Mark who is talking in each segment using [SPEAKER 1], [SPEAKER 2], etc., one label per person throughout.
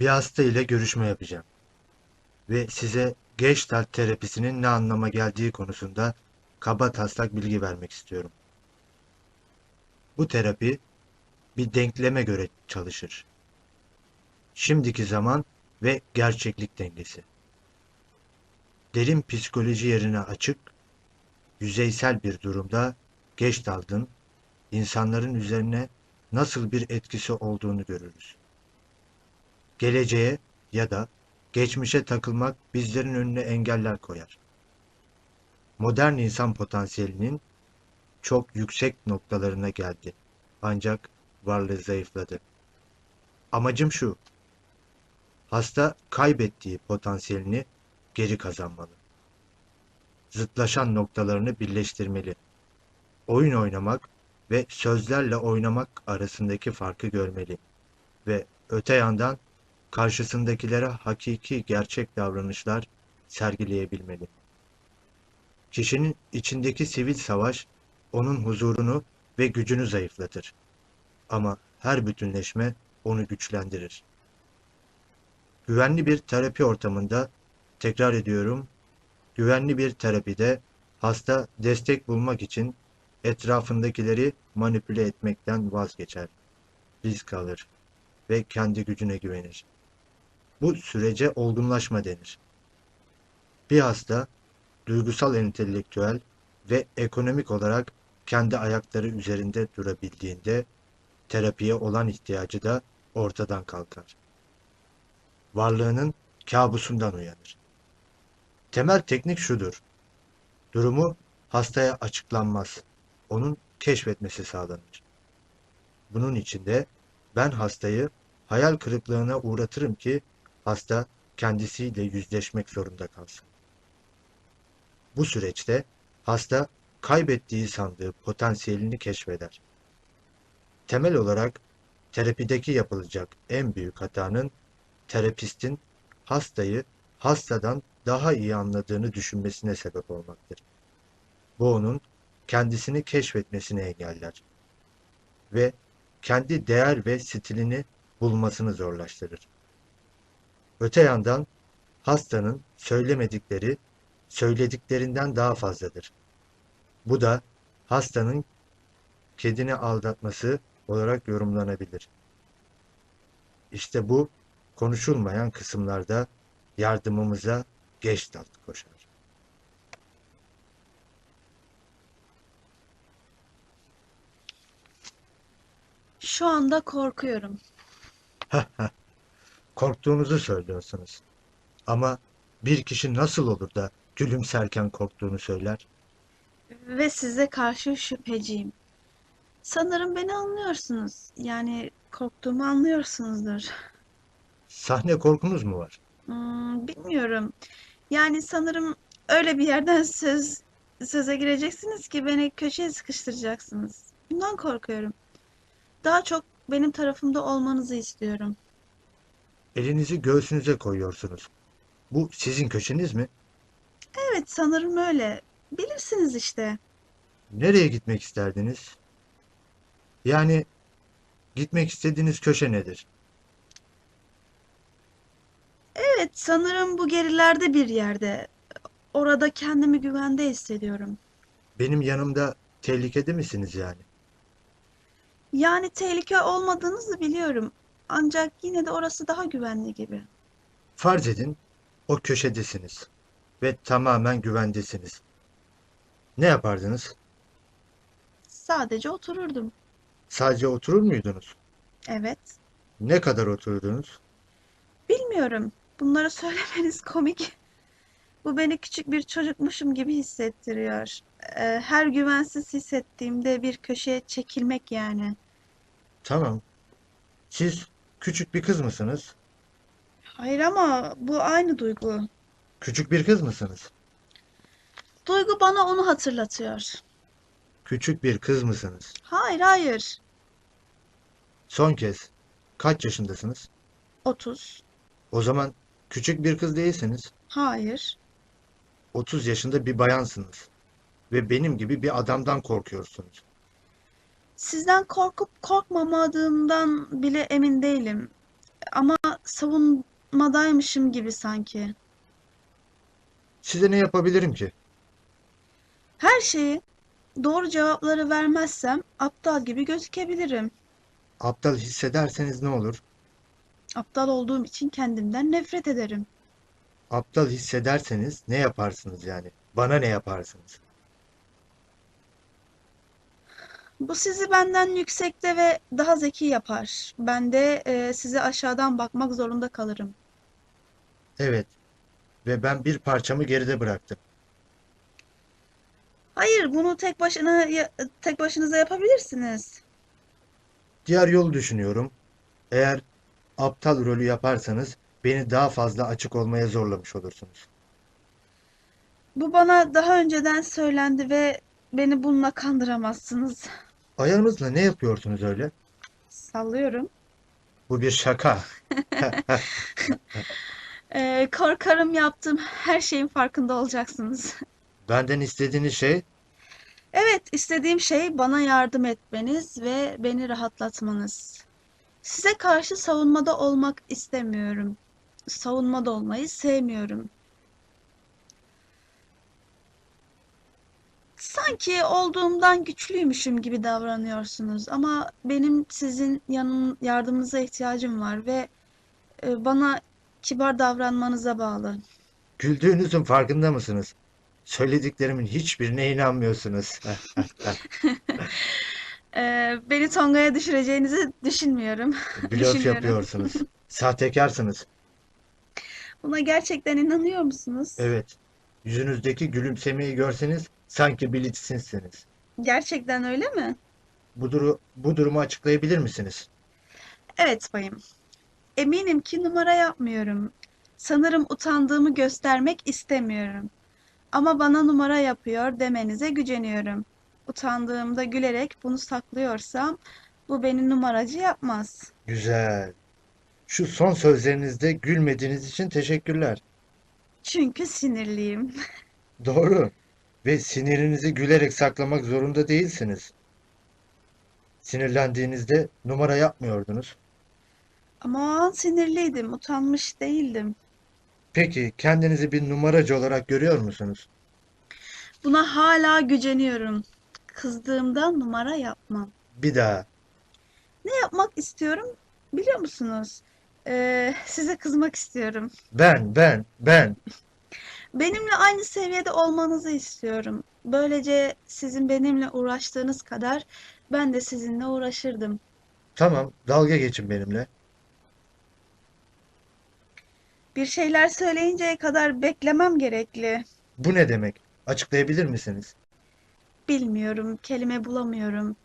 [SPEAKER 1] Bir hasta ile görüşme yapacağım. Ve size Gestalt terapisinin ne anlama geldiği konusunda kaba taslak bilgi vermek istiyorum. Bu terapi bir denkleme göre çalışır. Şimdiki zaman ve gerçeklik dengesi. Derin psikoloji yerine açık, yüzeysel bir durumda Gestalt'ın insanların üzerine nasıl bir etkisi olduğunu görürüz. Geleceğe ya da geçmişe takılmak bizlerin önüne engeller koyar. Modern insan potansiyelinin çok yüksek noktalarına geldi. Ancak varlığı zayıfladı. Amacım şu. Hasta kaybettiği potansiyelini geri kazanmalı. Zıtlaşan noktalarını birleştirmeli. Oyun oynamak ve sözlerle oynamak arasındaki farkı görmeli ve öte yandan karşısındakilere hakiki gerçek davranışlar sergileyebilmeli. Kişinin içindeki sivil savaş onun huzurunu ve gücünü zayıflatır. Ama her bütünleşme onu güçlendirir. Güvenli bir terapi ortamında, tekrar ediyorum, güvenli bir terapide hasta destek bulmak için etrafındakileri manipüle etmekten vazgeçer, risk alır ve kendi gücüne güvenir. Bu sürece olgunlaşma denir. Bir hasta duygusal entelektüel ve ekonomik olarak kendi ayakları üzerinde durabildiğinde terapiye olan ihtiyacı da ortadan kalkar. Varlığının kabusundan uyanır. Temel teknik şudur. Durumu hastaya açıklanmaz. Onun keşfetmesi sağlanır. Bunun içinde ben hastayı hayal kırıklığına uğratırım ki hasta kendisiyle yüzleşmek zorunda kalsın. Bu süreçte hasta kaybettiği sandığı potansiyelini keşfeder. Temel olarak terapideki yapılacak en büyük hatanın terapistin hastayı hastadan daha iyi anladığını düşünmesine sebep olmaktır. Bu onun kendisini keşfetmesini engeller ve kendi değer ve stilini bulmasını zorlaştırır. Öte yandan hastanın söylemedikleri söylediklerinden daha fazladır. Bu da hastanın kedini aldatması olarak yorumlanabilir. İşte bu konuşulmayan kısımlarda yardımımıza Gestalt koşar.
[SPEAKER 2] Şu anda korkuyorum.
[SPEAKER 1] Korktuğunuzu söylüyorsunuz. Ama bir kişi nasıl olur da gülümserken korktuğunu söyler?
[SPEAKER 2] Ve size karşı şüpheciyim. Sanırım beni anlıyorsunuz. Yani korktuğumu anlıyorsunuzdur.
[SPEAKER 1] Sahne korkunuz mu var?
[SPEAKER 2] Hmm, bilmiyorum. Yani sanırım öyle bir yerden söz söze gireceksiniz ki beni köşeye sıkıştıracaksınız. Bundan korkuyorum. Daha çok benim tarafımda olmanızı istiyorum.
[SPEAKER 1] Elinizi göğsünüze koyuyorsunuz. Bu sizin köşeniz mi?
[SPEAKER 2] Evet, sanırım öyle. Bilirsiniz işte.
[SPEAKER 1] Nereye gitmek isterdiniz? Yani gitmek istediğiniz köşe nedir?
[SPEAKER 2] Evet, sanırım bu gerilerde bir yerde. Orada kendimi güvende hissediyorum.
[SPEAKER 1] Benim yanımda tehlikede misiniz yani?
[SPEAKER 2] Yani tehlike olmadığınızı biliyorum. Ancak yine de orası daha güvenli gibi.
[SPEAKER 1] Farz edin o köşedesiniz ve tamamen güvendesiniz. Ne yapardınız?
[SPEAKER 2] Sadece otururdum.
[SPEAKER 1] Sadece oturur muydunuz?
[SPEAKER 2] Evet.
[SPEAKER 1] Ne kadar otururdunuz?
[SPEAKER 2] Bilmiyorum. Bunları söylemeniz komik. Bu beni küçük bir çocukmuşum gibi hissettiriyor. Ee, her güvensiz hissettiğimde bir köşeye çekilmek yani.
[SPEAKER 1] Tamam. Siz küçük bir kız mısınız?
[SPEAKER 2] Hayır ama bu aynı duygu.
[SPEAKER 1] Küçük bir kız mısınız?
[SPEAKER 2] Duygu bana onu hatırlatıyor.
[SPEAKER 1] Küçük bir kız mısınız?
[SPEAKER 2] Hayır, hayır.
[SPEAKER 1] Son kez kaç yaşındasınız?
[SPEAKER 2] 30.
[SPEAKER 1] O zaman küçük bir kız değilsiniz.
[SPEAKER 2] Hayır.
[SPEAKER 1] 30 yaşında bir bayansınız. Ve benim gibi bir adamdan korkuyorsunuz.
[SPEAKER 2] Sizden korkup korkmamadığımdan bile emin değilim. Ama savunmadaymışım gibi sanki.
[SPEAKER 1] Size ne yapabilirim ki?
[SPEAKER 2] Her şeyi doğru cevapları vermezsem aptal gibi gözükebilirim.
[SPEAKER 1] Aptal hissederseniz ne olur?
[SPEAKER 2] Aptal olduğum için kendimden nefret ederim.
[SPEAKER 1] Aptal hissederseniz ne yaparsınız yani? Bana ne yaparsınız?
[SPEAKER 2] Bu sizi benden yüksekte ve daha zeki yapar. Ben de e, size aşağıdan bakmak zorunda kalırım.
[SPEAKER 1] Evet. Ve ben bir parçamı geride bıraktım.
[SPEAKER 2] Hayır, bunu tek başına tek başınıza yapabilirsiniz.
[SPEAKER 1] Diğer yolu düşünüyorum. Eğer aptal rolü yaparsanız beni daha fazla açık olmaya zorlamış olursunuz.
[SPEAKER 2] Bu bana daha önceden söylendi ve beni bununla kandıramazsınız.
[SPEAKER 1] Ayağınızla ne yapıyorsunuz öyle?
[SPEAKER 2] Sallıyorum.
[SPEAKER 1] Bu bir şaka.
[SPEAKER 2] E, korkarım yaptığım her şeyin farkında olacaksınız.
[SPEAKER 1] Benden istediğiniz şey
[SPEAKER 2] Evet, istediğim şey bana yardım etmeniz ve beni rahatlatmanız. Size karşı savunmada olmak istemiyorum. Savunmada olmayı sevmiyorum. Sanki olduğumdan güçlüymüşüm gibi davranıyorsunuz ama benim sizin yanın yardımınıza ihtiyacım var ve e, bana kibar davranmanıza bağlı.
[SPEAKER 1] güldüğünüzün farkında mısınız? Söylediklerimin hiçbirine inanmıyorsunuz.
[SPEAKER 2] E, beni Tonga'ya düşüreceğinizi düşünmüyorum.
[SPEAKER 1] Blöf
[SPEAKER 2] Düşünüyorum.
[SPEAKER 1] yapıyorsunuz. Sahtekarsınız.
[SPEAKER 2] Buna gerçekten inanıyor musunuz?
[SPEAKER 1] Evet. Yüzünüzdeki gülümsemeyi görseniz sanki bilitsizsiniz.
[SPEAKER 2] Gerçekten öyle mi?
[SPEAKER 1] Bu, duru, bu durumu açıklayabilir misiniz?
[SPEAKER 2] Evet bayım. Eminim ki numara yapmıyorum. Sanırım utandığımı göstermek istemiyorum. Ama bana numara yapıyor demenize güceniyorum. Utandığımda gülerek bunu saklıyorsam bu beni numaracı yapmaz.
[SPEAKER 1] Güzel. Şu son sözlerinizde gülmediğiniz için teşekkürler.
[SPEAKER 2] Çünkü sinirliyim.
[SPEAKER 1] Doğru. Ve sinirinizi gülerek saklamak zorunda değilsiniz. Sinirlendiğinizde numara yapmıyordunuz.
[SPEAKER 2] Ama o an sinirliydim, utanmış değildim.
[SPEAKER 1] Peki kendinizi bir numaracı olarak görüyor musunuz?
[SPEAKER 2] Buna hala güceniyorum. Kızdığımda numara yapmam.
[SPEAKER 1] Bir daha.
[SPEAKER 2] Ne yapmak istiyorum biliyor musunuz? Ee, size kızmak istiyorum.
[SPEAKER 1] Ben, ben, ben.
[SPEAKER 2] Benimle aynı seviyede olmanızı istiyorum. Böylece sizin benimle uğraştığınız kadar ben de sizinle uğraşırdım.
[SPEAKER 1] Tamam, dalga geçin benimle.
[SPEAKER 2] Bir şeyler söyleyinceye kadar beklemem gerekli.
[SPEAKER 1] Bu ne demek? Açıklayabilir misiniz?
[SPEAKER 2] Bilmiyorum, kelime bulamıyorum.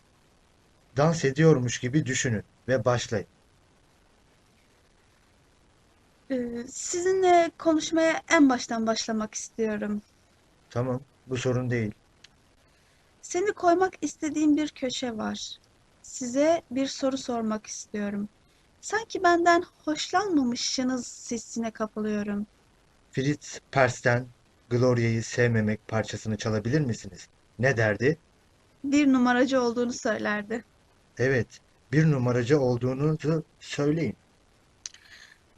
[SPEAKER 1] Dans ediyormuş gibi düşünün ve başlayın.
[SPEAKER 2] Ee, sizinle konuşmaya en baştan başlamak istiyorum.
[SPEAKER 1] Tamam, bu sorun değil.
[SPEAKER 2] Seni koymak istediğim bir köşe var. Size bir soru sormak istiyorum. Sanki benden hoşlanmamışsınız hissine kapılıyorum.
[SPEAKER 1] Fritz Pers'ten Gloria'yı sevmemek parçasını çalabilir misiniz? Ne derdi?
[SPEAKER 2] Bir numaracı olduğunu söylerdi.
[SPEAKER 1] Evet, bir numaracı olduğunuzu söyleyin.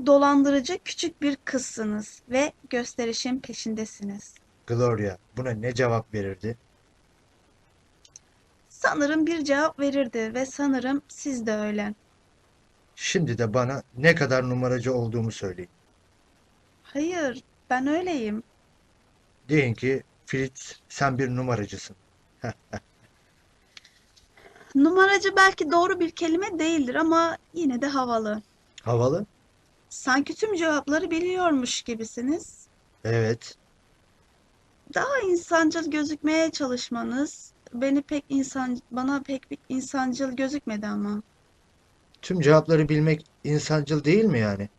[SPEAKER 2] Dolandırıcı küçük bir kızsınız ve gösterişin peşindesiniz.
[SPEAKER 1] Gloria buna ne cevap verirdi?
[SPEAKER 2] Sanırım bir cevap verirdi ve sanırım siz de öyle.
[SPEAKER 1] Şimdi de bana ne kadar numaracı olduğumu söyleyin.
[SPEAKER 2] Hayır, ben öyleyim.
[SPEAKER 1] Deyin ki Fritz sen bir numaracısın.
[SPEAKER 2] Numaracı belki doğru bir kelime değildir ama yine de havalı.
[SPEAKER 1] Havalı?
[SPEAKER 2] Sanki tüm cevapları biliyormuş gibisiniz.
[SPEAKER 1] Evet.
[SPEAKER 2] Daha insancıl gözükmeye çalışmanız beni pek insan bana pek bir insancıl gözükmedi ama.
[SPEAKER 1] Tüm cevapları bilmek insancıl değil mi yani?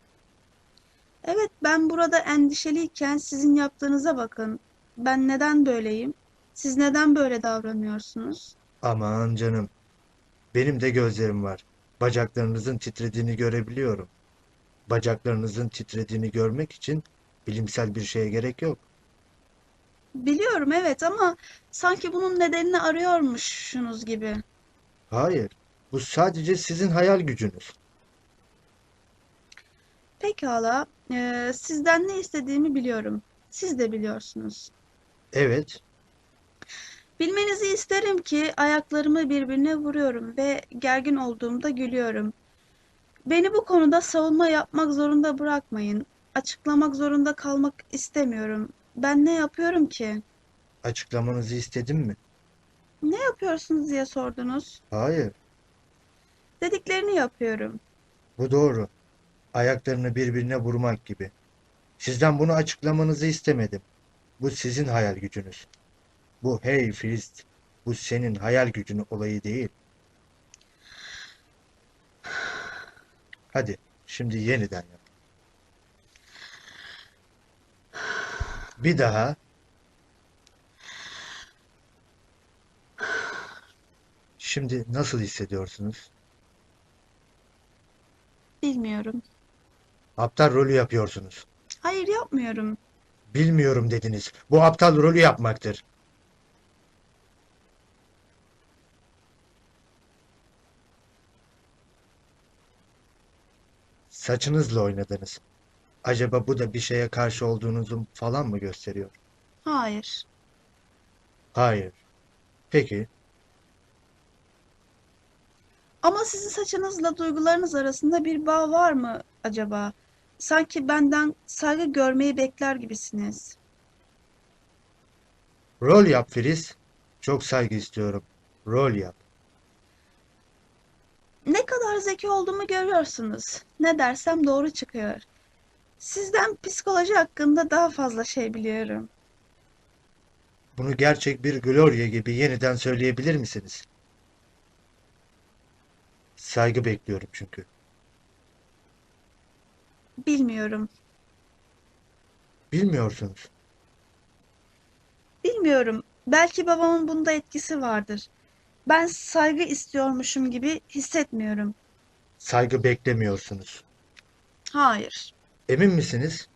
[SPEAKER 2] Evet, ben burada endişeliyken sizin yaptığınıza bakın. Ben neden böyleyim? Siz neden böyle davranıyorsunuz?
[SPEAKER 1] Aman canım. Benim de gözlerim var. Bacaklarınızın titrediğini görebiliyorum. Bacaklarınızın titrediğini görmek için bilimsel bir şeye gerek yok.
[SPEAKER 2] Biliyorum evet ama sanki bunun nedenini arıyormuşsunuz gibi.
[SPEAKER 1] Hayır. Bu sadece sizin hayal gücünüz.
[SPEAKER 2] Pekala. Ee, sizden ne istediğimi biliyorum. Siz de biliyorsunuz.
[SPEAKER 1] Evet,
[SPEAKER 2] Bilmenizi isterim ki ayaklarımı birbirine vuruyorum ve gergin olduğumda gülüyorum. Beni bu konuda savunma yapmak zorunda bırakmayın. Açıklamak zorunda kalmak istemiyorum. Ben ne yapıyorum ki?
[SPEAKER 1] açıklamanızı istedim mi?
[SPEAKER 2] Ne yapıyorsunuz diye sordunuz.
[SPEAKER 1] Hayır,
[SPEAKER 2] Dediklerini yapıyorum.
[SPEAKER 1] bu doğru. Ayaklarını birbirine vurmak gibi. Sizden bunu açıklamanızı istemedim. Bu sizin hayal gücünüz. Bu hey Filist, bu senin hayal gücünün olayı değil. Hadi, şimdi yeniden yap. Bir daha. Şimdi nasıl hissediyorsunuz?
[SPEAKER 2] Bilmiyorum.
[SPEAKER 1] Aptal rolü yapıyorsunuz.
[SPEAKER 2] Hayır yapmıyorum.
[SPEAKER 1] Bilmiyorum dediniz. Bu aptal rolü yapmaktır. Saçınızla oynadınız. Acaba bu da bir şeye karşı olduğunuzu falan mı gösteriyor?
[SPEAKER 2] Hayır.
[SPEAKER 1] Hayır. Peki,
[SPEAKER 2] Ama sizin saçınızla duygularınız arasında bir bağ var mı acaba? Sanki benden saygı görmeyi bekler gibisiniz.
[SPEAKER 1] rol yap Filiz. Çok saygı istiyorum. Rol yap.
[SPEAKER 2] Ne kadar zeki olduğumu görüyorsunuz. Ne dersem doğru çıkıyor. Sizden psikoloji hakkında daha fazla şey biliyorum.
[SPEAKER 1] Bunu gerçek bir Gloria gibi yeniden söyleyebilir misiniz? Saygı bekliyorum çünkü.
[SPEAKER 2] Bilmiyorum.
[SPEAKER 1] Bilmiyorsunuz.
[SPEAKER 2] Bilmiyorum. Belki babamın bunda etkisi vardır. Ben saygı istiyormuşum gibi hissetmiyorum.
[SPEAKER 1] Saygı beklemiyorsunuz.
[SPEAKER 2] Hayır.
[SPEAKER 1] Emin misiniz?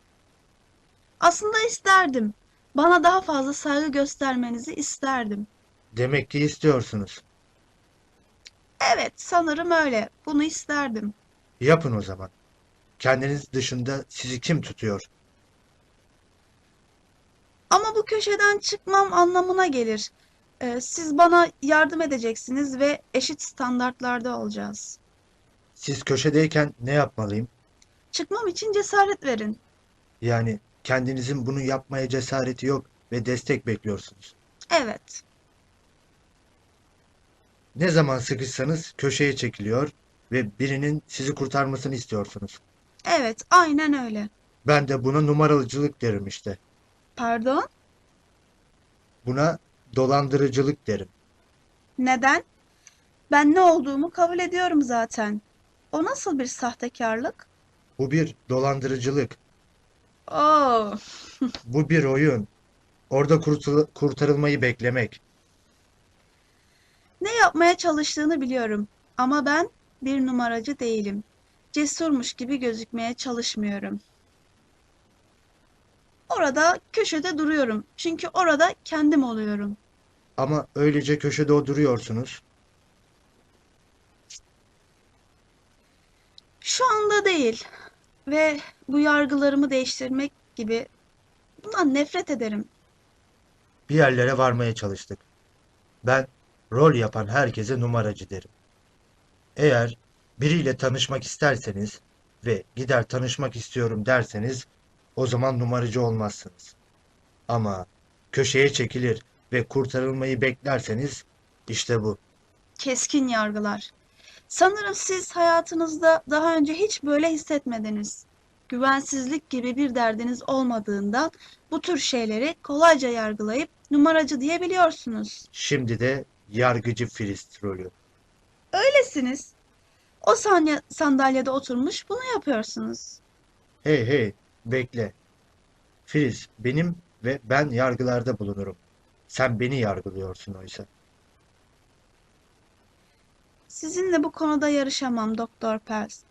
[SPEAKER 2] Aslında isterdim. Bana daha fazla saygı göstermenizi isterdim.
[SPEAKER 1] Demek ki istiyorsunuz.
[SPEAKER 2] Evet, sanırım öyle. Bunu isterdim.
[SPEAKER 1] Yapın o zaman. Kendiniz dışında sizi kim tutuyor?
[SPEAKER 2] Ama bu köşeden çıkmam anlamına gelir. Ee, siz bana yardım edeceksiniz ve eşit standartlarda olacağız.
[SPEAKER 1] Siz köşedeyken ne yapmalıyım?
[SPEAKER 2] Çıkmam için cesaret verin.
[SPEAKER 1] Yani kendinizin bunu yapmaya cesareti yok ve destek bekliyorsunuz.
[SPEAKER 2] Evet,
[SPEAKER 1] Ne zaman sıkışsanız köşeye çekiliyor ve birinin sizi kurtarmasını istiyorsunuz.
[SPEAKER 2] evet, aynen öyle.
[SPEAKER 1] Ben de buna numaralıcılık derim işte.
[SPEAKER 2] Pardon?
[SPEAKER 1] Buna dolandırıcılık derim.
[SPEAKER 2] Neden? Ben ne olduğumu kabul ediyorum zaten. O nasıl bir sahtekarlık?
[SPEAKER 1] Bu bir dolandırıcılık.
[SPEAKER 2] Oo,
[SPEAKER 1] Bu bir oyun. Orada kurtul- kurtarılmayı beklemek.
[SPEAKER 2] ne yapmaya çalıştığını biliyorum. Ama ben bir numaracı değilim. Cesurmuş gibi gözükmeye çalışmıyorum. Orada köşede duruyorum. Çünkü orada kendim oluyorum.
[SPEAKER 1] Ama öylece köşede oturuyorsunuz.
[SPEAKER 2] Şu anda değil. Ve bu yargılarımı değiştirmek gibi bundan nefret ederim.
[SPEAKER 1] Bir yerlere varmaya çalıştık. Ben rol yapan herkese numaracı derim. Eğer biriyle tanışmak isterseniz ve gider tanışmak istiyorum derseniz o zaman numaracı olmazsınız. Ama köşeye çekilir ve kurtarılmayı beklerseniz işte bu.
[SPEAKER 2] Keskin yargılar. Sanırım siz hayatınızda daha önce hiç böyle hissetmediniz. Güvensizlik gibi bir derdiniz olmadığından bu tür şeyleri kolayca yargılayıp numaracı diyebiliyorsunuz.
[SPEAKER 1] Şimdi de yargıcı Filist rolü.
[SPEAKER 2] Öylesiniz. O sanya- sandalyede oturmuş bunu yapıyorsunuz.
[SPEAKER 1] Hey hey bekle. Filiz benim ve ben yargılarda bulunurum. Sen beni yargılıyorsun oysa.
[SPEAKER 2] Sizinle bu konuda yarışamam Doktor Pels.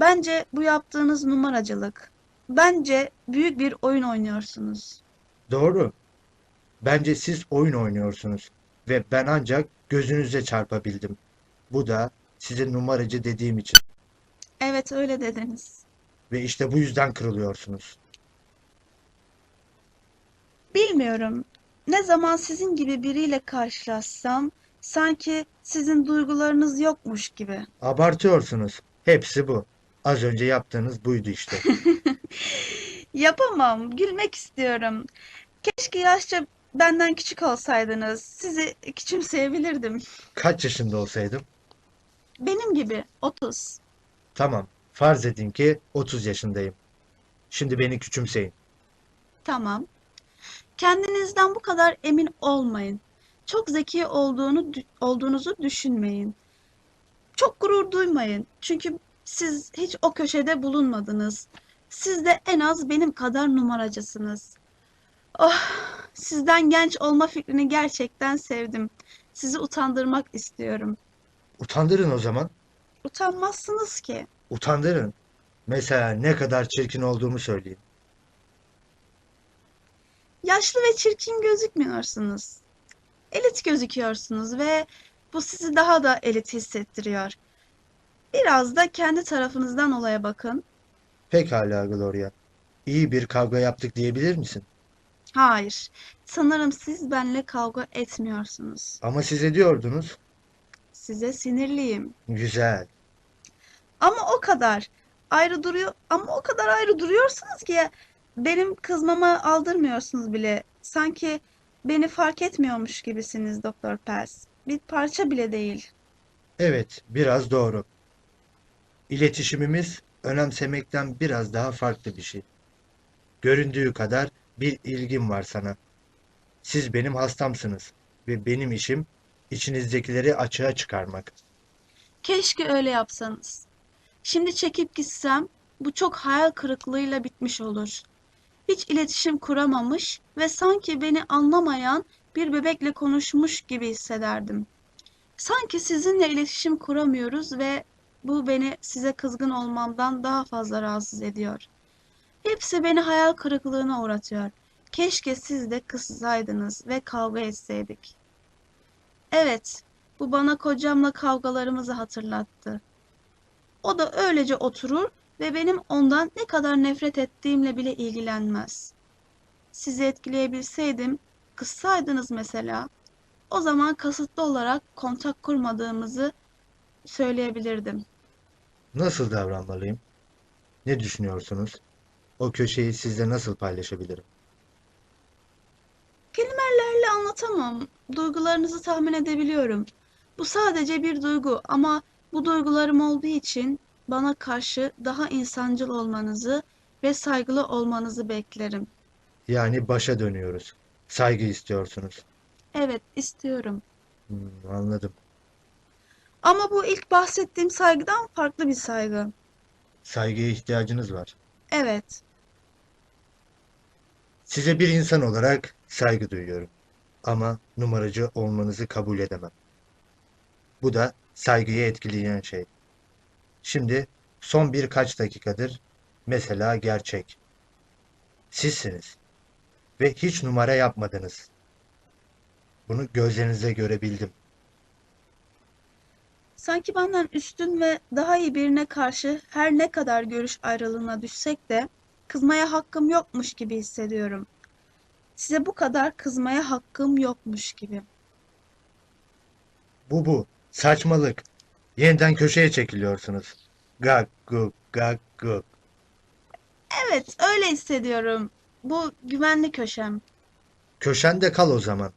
[SPEAKER 2] Bence bu yaptığınız numaracılık. Bence büyük bir oyun oynuyorsunuz.
[SPEAKER 1] Doğru. Bence siz oyun oynuyorsunuz ve ben ancak gözünüze çarpabildim. Bu da size numaracı dediğim için
[SPEAKER 2] Evet öyle dediniz.
[SPEAKER 1] Ve işte bu yüzden kırılıyorsunuz.
[SPEAKER 2] Bilmiyorum. Ne zaman sizin gibi biriyle karşılaşsam sanki sizin duygularınız yokmuş gibi.
[SPEAKER 1] Abartıyorsunuz. Hepsi bu. Az önce yaptığınız buydu işte.
[SPEAKER 2] Yapamam. Gülmek istiyorum. Keşke yaşça benden küçük olsaydınız. Sizi küçümseyebilirdim.
[SPEAKER 1] Kaç yaşında olsaydım?
[SPEAKER 2] Benim gibi 30.
[SPEAKER 1] Tamam. Farz edin ki 30 yaşındayım. Şimdi beni küçümseyin.
[SPEAKER 2] Tamam. Kendinizden bu kadar emin olmayın. Çok zeki olduğunu olduğunuzu düşünmeyin. Çok gurur duymayın. Çünkü siz hiç o köşede bulunmadınız. Siz de en az benim kadar numaracısınız. Oh, sizden genç olma fikrini gerçekten sevdim. Sizi utandırmak istiyorum.
[SPEAKER 1] Utandırın o zaman.
[SPEAKER 2] Utanmazsınız ki.
[SPEAKER 1] Utandırın. Mesela ne kadar çirkin olduğumu söyleyin.
[SPEAKER 2] Yaşlı ve çirkin gözükmüyorsunuz. Elit gözüküyorsunuz ve bu sizi daha da elit hissettiriyor. Biraz da kendi tarafınızdan olaya bakın.
[SPEAKER 1] Pekala Gloria. İyi bir kavga yaptık diyebilir misin?
[SPEAKER 2] Hayır, sanırım siz benimle kavga etmiyorsunuz.
[SPEAKER 1] Ama siz ediyordunuz.
[SPEAKER 2] Size sinirliyim.
[SPEAKER 1] Güzel.
[SPEAKER 2] Ama o kadar ayrı duruyor ama o kadar ayrı duruyorsunuz ki benim kızmama aldırmıyorsunuz bile. Sanki beni fark etmiyormuş gibisiniz Doktor Pers. Bir parça bile değil.
[SPEAKER 1] Evet, biraz doğru. İletişimimiz önemsemekten biraz daha farklı bir şey. Göründüğü kadar bir ilgim var sana. Siz benim hastamsınız ve benim işim içinizdekileri açığa çıkarmak.
[SPEAKER 2] Keşke öyle yapsanız. Şimdi çekip gitsem bu çok hayal kırıklığıyla bitmiş olur. Hiç iletişim kuramamış ve sanki beni anlamayan bir bebekle konuşmuş gibi hissederdim. Sanki sizinle iletişim kuramıyoruz ve bu beni size kızgın olmamdan daha fazla rahatsız ediyor. Hepsi beni hayal kırıklığına uğratıyor. Keşke siz de kızsaydınız ve kavga etseydik. Evet, bu bana kocamla kavgalarımızı hatırlattı. O da öylece oturur ve benim ondan ne kadar nefret ettiğimle bile ilgilenmez. Sizi etkileyebilseydim, kızsaydınız mesela, o zaman kasıtlı olarak kontak kurmadığımızı söyleyebilirdim.
[SPEAKER 1] Nasıl davranmalıyım? Ne düşünüyorsunuz? O köşeyi sizle nasıl paylaşabilirim?
[SPEAKER 2] Kelimelerle anlatamam. Duygularınızı tahmin edebiliyorum. Bu sadece bir duygu ama bu duygularım olduğu için bana karşı daha insancıl olmanızı ve saygılı olmanızı beklerim.
[SPEAKER 1] Yani başa dönüyoruz. Saygı istiyorsunuz.
[SPEAKER 2] Evet, istiyorum.
[SPEAKER 1] Hmm, anladım.
[SPEAKER 2] Ama bu ilk bahsettiğim saygıdan farklı bir saygı.
[SPEAKER 1] Saygıya ihtiyacınız var.
[SPEAKER 2] Evet,
[SPEAKER 1] Size bir insan olarak saygı duyuyorum. Ama numaracı olmanızı kabul edemem. Bu da saygıyı etkileyen şey. Şimdi son birkaç dakikadır mesela gerçek. Sizsiniz. Ve hiç numara yapmadınız. Bunu gözlerinize görebildim.
[SPEAKER 2] sanki benden üstün ve daha iyi birine karşı her ne kadar görüş ayrılığına düşsek de kızmaya hakkım yokmuş gibi hissediyorum. Size bu kadar kızmaya hakkım yokmuş gibi.
[SPEAKER 1] Bu bu. Saçmalık. Yeniden köşeye çekiliyorsunuz. Gak guk gak guk.
[SPEAKER 2] Evet, öyle hissediyorum. Bu güvenli köşem.
[SPEAKER 1] Köşende kal o zaman.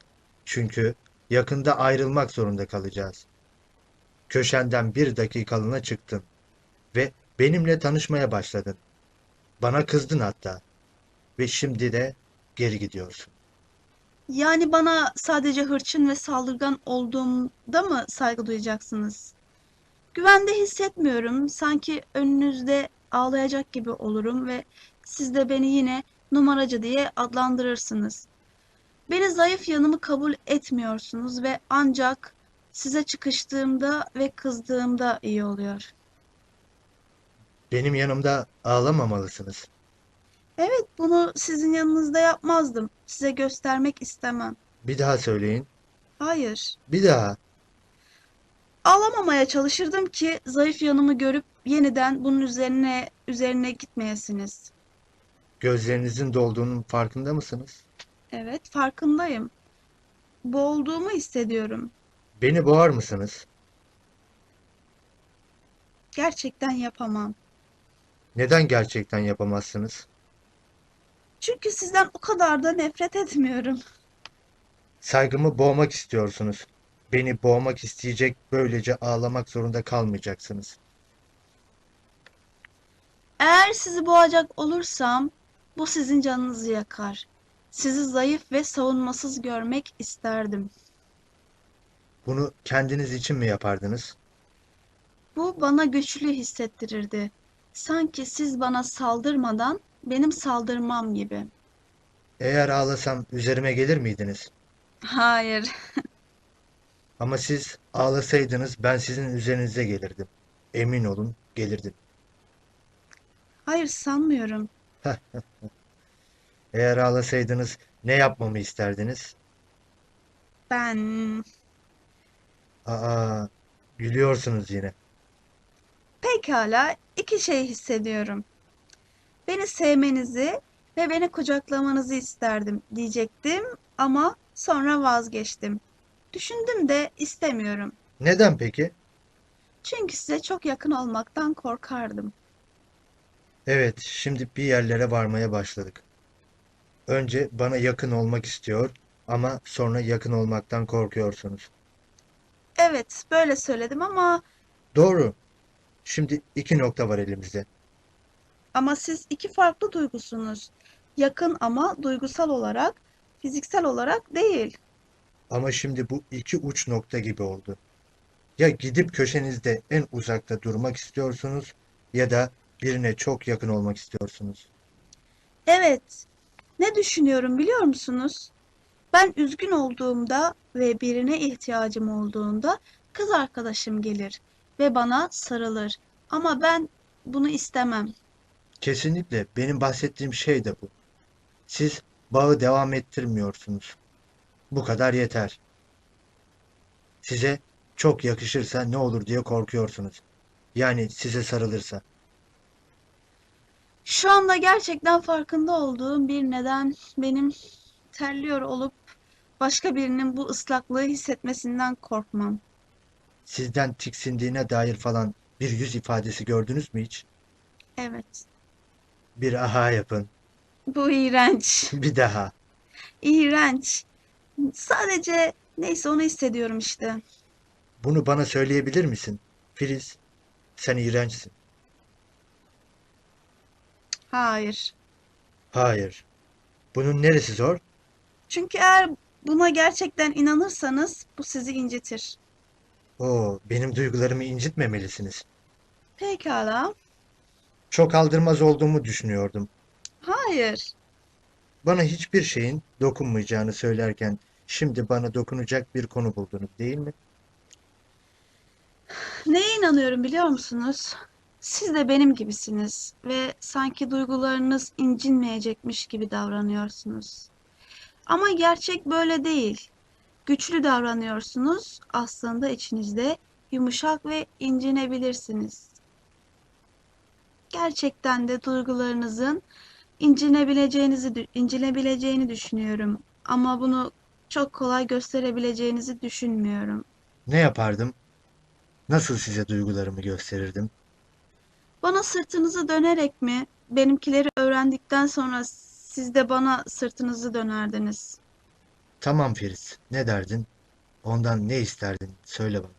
[SPEAKER 1] Çünkü yakında ayrılmak zorunda kalacağız. Köşenden bir dakikalığına çıktın ve benimle tanışmaya başladın. Bana kızdın hatta. Ve şimdi de geri gidiyorsun.
[SPEAKER 2] Yani bana sadece hırçın ve saldırgan olduğumda mı saygı duyacaksınız? Güvende hissetmiyorum. Sanki önünüzde ağlayacak gibi olurum ve siz de beni yine numaracı diye adlandırırsınız. Beni zayıf yanımı kabul etmiyorsunuz ve ancak size çıkıştığımda ve kızdığımda iyi oluyor.
[SPEAKER 1] Benim yanımda ağlamamalısınız.
[SPEAKER 2] Evet, bunu sizin yanınızda yapmazdım. Size göstermek istemem.
[SPEAKER 1] Bir daha söyleyin.
[SPEAKER 2] Hayır.
[SPEAKER 1] Bir daha.
[SPEAKER 2] Ağlamamaya çalışırdım ki zayıf yanımı görüp yeniden bunun üzerine üzerine gitmeyesiniz.
[SPEAKER 1] Gözlerinizin dolduğunun farkında mısınız?
[SPEAKER 2] Evet, farkındayım. Boğulduğumu hissediyorum.
[SPEAKER 1] Beni boğar mısınız?
[SPEAKER 2] Gerçekten yapamam.
[SPEAKER 1] Neden gerçekten yapamazsınız?
[SPEAKER 2] Çünkü sizden o kadar da nefret etmiyorum.
[SPEAKER 1] Saygımı boğmak istiyorsunuz. Beni boğmak isteyecek, böylece ağlamak zorunda kalmayacaksınız.
[SPEAKER 2] Eğer sizi boğacak olursam bu sizin canınızı yakar. Sizi zayıf ve savunmasız görmek isterdim.
[SPEAKER 1] Bunu kendiniz için mi yapardınız?
[SPEAKER 2] Bu bana güçlü hissettirirdi. Sanki siz bana saldırmadan benim saldırmam gibi.
[SPEAKER 1] Eğer ağlasam üzerime gelir miydiniz?
[SPEAKER 2] Hayır,
[SPEAKER 1] Ama siz ağlasaydınız ben sizin üzerinize gelirdim. Emin olun gelirdim.
[SPEAKER 2] hayır sanmıyorum.
[SPEAKER 1] Eğer ağlasaydınız ne yapmamı isterdiniz?
[SPEAKER 2] Ben
[SPEAKER 1] Aa, gülüyorsunuz yine.
[SPEAKER 2] pekala iki şey hissediyorum. Beni sevmenizi ve beni kucaklamanızı isterdim diyecektim ama sonra vazgeçtim. Düşündüm de istemiyorum.
[SPEAKER 1] Neden peki?
[SPEAKER 2] Çünkü size çok yakın olmaktan korkardım.
[SPEAKER 1] Evet, şimdi bir yerlere varmaya başladık. Önce bana yakın olmak istiyor ama sonra yakın olmaktan korkuyorsunuz.
[SPEAKER 2] Evet, böyle söyledim ama
[SPEAKER 1] Doğru. Şimdi iki nokta var elimizde.
[SPEAKER 2] ama siz iki farklı duygusunuz. Yakın ama duygusal olarak, fiziksel olarak değil.
[SPEAKER 1] Ama şimdi bu iki uç nokta gibi oldu. Ya gidip köşenizde en uzakta durmak istiyorsunuz ya da birine çok yakın olmak istiyorsunuz.
[SPEAKER 2] Evet, ne düşünüyorum biliyor musunuz? Ben üzgün olduğumda ve birine ihtiyacım olduğunda kız arkadaşım gelir ve bana sarılır. Ama ben bunu istemem.
[SPEAKER 1] Kesinlikle benim bahsettiğim şey de bu. Siz bağı devam ettirmiyorsunuz. Bu kadar yeter. Size çok yakışırsa ne olur diye korkuyorsunuz. Yani size sarılırsa.
[SPEAKER 2] Şu anda gerçekten farkında olduğum bir neden benim terliyor olup başka birinin bu ıslaklığı hissetmesinden korkmam.
[SPEAKER 1] Sizden tiksindiğine dair falan bir yüz ifadesi gördünüz mü hiç?
[SPEAKER 2] Evet,
[SPEAKER 1] Bir aha yapın.
[SPEAKER 2] bu iğrenç.
[SPEAKER 1] Bir daha.
[SPEAKER 2] İğrenç. Sadece neyse onu hissediyorum işte.
[SPEAKER 1] Bunu bana söyleyebilir misin? Filiz, sen iğrençsin.
[SPEAKER 2] Hayır.
[SPEAKER 1] Hayır. Bunun neresi zor?
[SPEAKER 2] Çünkü eğer buna gerçekten inanırsanız bu sizi incitir.
[SPEAKER 1] Oo, benim duygularımı incitmemelisiniz.
[SPEAKER 2] Pekala.
[SPEAKER 1] Çok aldırmaz olduğumu düşünüyordum.
[SPEAKER 2] Hayır.
[SPEAKER 1] Bana hiçbir şeyin dokunmayacağını söylerken şimdi bana dokunacak bir konu buldunuz, değil mi?
[SPEAKER 2] Neye inanıyorum biliyor musunuz? Siz de benim gibisiniz ve sanki duygularınız incinmeyecekmiş gibi davranıyorsunuz. Ama gerçek böyle değil. Güçlü davranıyorsunuz. Aslında içinizde yumuşak ve incinebilirsiniz. Gerçekten de duygularınızın incinebileceğinizi incinebileceğini düşünüyorum. Ama bunu çok kolay gösterebileceğinizi düşünmüyorum.
[SPEAKER 1] Ne yapardım? Nasıl size duygularımı gösterirdim?
[SPEAKER 2] Bana sırtınızı dönerek mi, benimkileri öğrendikten sonra siz de bana sırtınızı dönerdiniz.
[SPEAKER 1] Tamam Filiz, ne derdin? Ondan ne isterdin? Söyle bana.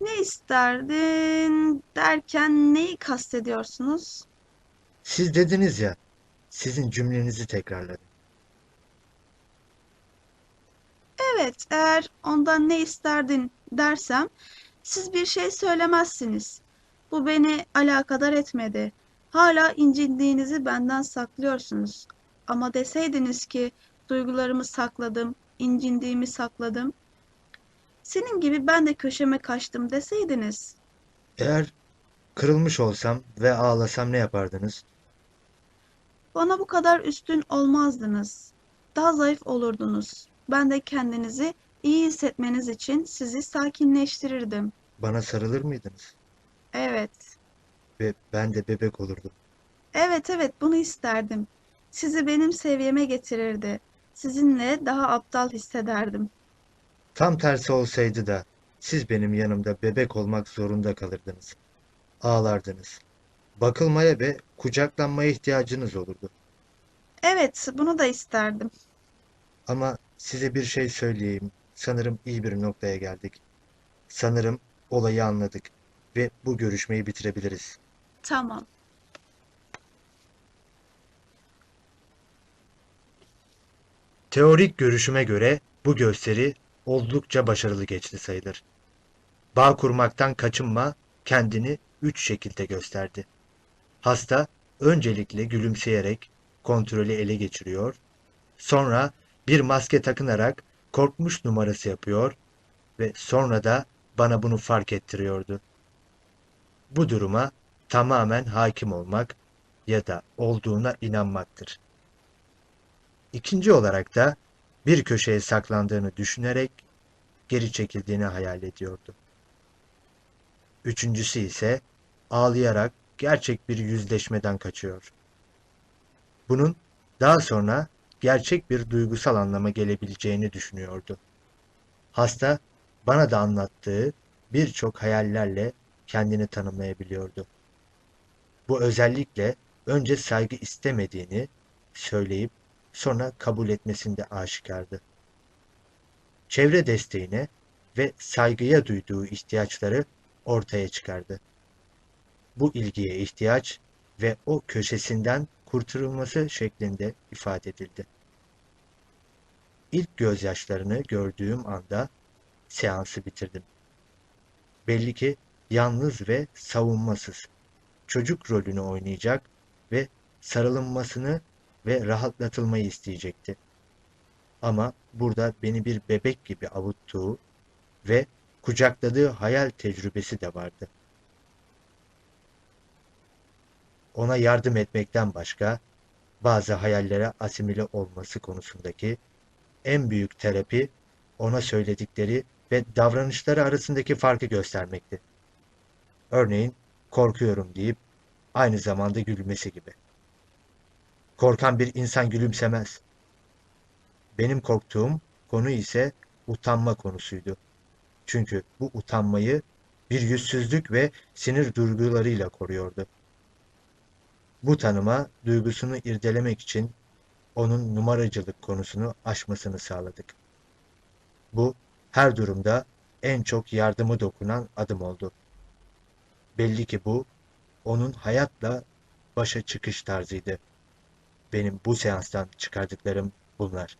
[SPEAKER 2] Ne isterdin derken neyi kastediyorsunuz?
[SPEAKER 1] Siz dediniz ya, sizin cümlenizi tekrarladım.
[SPEAKER 2] Evet, eğer ondan ne isterdin dersem, siz bir şey söylemezsiniz. Bu beni alakadar etmedi. Hala incindiğinizi benden saklıyorsunuz. Ama deseydiniz ki duygularımı sakladım, incindiğimi sakladım. Senin gibi ben de köşeme kaçtım deseydiniz.
[SPEAKER 1] Eğer kırılmış olsam ve ağlasam ne yapardınız?
[SPEAKER 2] Bana bu kadar üstün olmazdınız. Daha zayıf olurdunuz. Ben de kendinizi İyi hissetmeniz için sizi sakinleştirirdim.
[SPEAKER 1] Bana sarılır mıydınız?
[SPEAKER 2] Evet.
[SPEAKER 1] Ve ben de bebek olurdum.
[SPEAKER 2] Evet evet bunu isterdim. Sizi benim seviyeme getirirdi. Sizinle daha aptal hissederdim.
[SPEAKER 1] Tam tersi olsaydı da siz benim yanımda bebek olmak zorunda kalırdınız. Ağlardınız. Bakılmaya ve kucaklanmaya ihtiyacınız olurdu.
[SPEAKER 2] Evet, bunu da isterdim.
[SPEAKER 1] Ama size bir şey söyleyeyim. Sanırım iyi bir noktaya geldik. Sanırım olayı anladık ve bu görüşmeyi bitirebiliriz.
[SPEAKER 2] Tamam.
[SPEAKER 1] Teorik görüşüme göre bu gösteri oldukça başarılı geçti sayılır. Bağ kurmaktan kaçınma kendini üç şekilde gösterdi. Hasta öncelikle gülümseyerek kontrolü ele geçiriyor, sonra bir maske takınarak korkmuş numarası yapıyor ve sonra da bana bunu fark ettiriyordu. Bu duruma tamamen hakim olmak ya da olduğuna inanmaktır. İkinci olarak da bir köşeye saklandığını düşünerek geri çekildiğini hayal ediyordu. Üçüncüsü ise ağlayarak gerçek bir yüzleşmeden kaçıyor. Bunun daha sonra gerçek bir duygusal anlama gelebileceğini düşünüyordu. Hasta bana da anlattığı birçok hayallerle kendini tanımlayabiliyordu. Bu özellikle önce saygı istemediğini söyleyip sonra kabul etmesinde aşikardı. Çevre desteğine ve saygıya duyduğu ihtiyaçları ortaya çıkardı. Bu ilgiye ihtiyaç ve o köşesinden kurtarılması şeklinde ifade edildi. İlk gözyaşlarını gördüğüm anda seansı bitirdim. Belli ki yalnız ve savunmasız, çocuk rolünü oynayacak ve sarılınmasını ve rahatlatılmayı isteyecekti. Ama burada beni bir bebek gibi avuttuğu ve kucakladığı hayal tecrübesi de vardı. Ona yardım etmekten başka bazı hayallere asimile olması konusundaki en büyük terapi ona söyledikleri ve davranışları arasındaki farkı göstermekti. Örneğin korkuyorum deyip aynı zamanda gülmesi gibi. Korkan bir insan gülümsemez. Benim korktuğum konu ise utanma konusuydu. Çünkü bu utanmayı bir yüzsüzlük ve sinir duygularıyla koruyordu. Bu tanıma duygusunu irdelemek için onun numaracılık konusunu aşmasını sağladık. Bu her durumda en çok yardımı dokunan adım oldu. Belli ki bu onun hayatla başa çıkış tarzıydı. Benim bu seanstan çıkardıklarım bunlar.